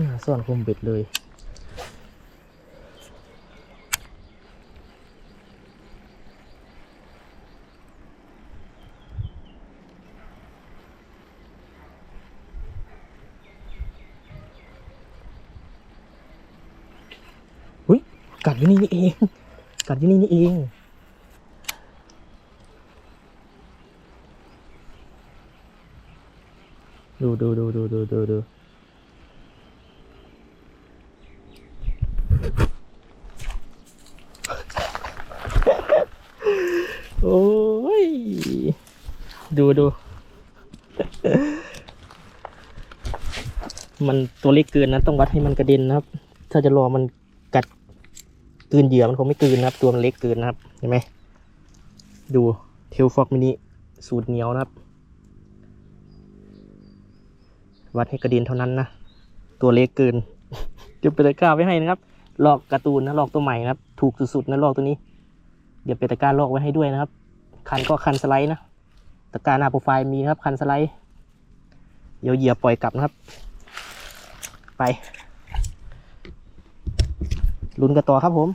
น่าซ่อนคุมเบ็ดเลย อุ้ยกัดอยู่นี่นี่เอง กัดอยู่นี่นี่เองดูดูดูดูดูดูดูโอ้ย ดูดู มันตัวเล็กเกินนะต้องวัดให้มันกระเด็นนะครับ ถ้าจะรอมันกัดกืนเหยื่อมันคงไม่กืนนะครับ ตัวมันเล็กเกินนะครับเห็นไหมดูเทลฟอกมินิสูตรเหนียวนะครับ วัดให้กระเด็นเท่านั้นนะตัวเล็กเกินเดี๋ยวไปตะกร้าไว้ให้นะครับลอกการ์ตูนนะลอกตัวใหม่นะครับ ถูกสุดๆนะลอกตัวนี้ เดี๋ยวไปตะกร้าลอกไว้ให้ด้วยนะครับ คันก็คันสไลด์นะ ตะกร้าหน้าโปรไฟล์มีนะครับ คันสไลด์เดี๋ยวเหยื่อปล่อยกลับนะครับ ไปลุ้นกันต่อครับผม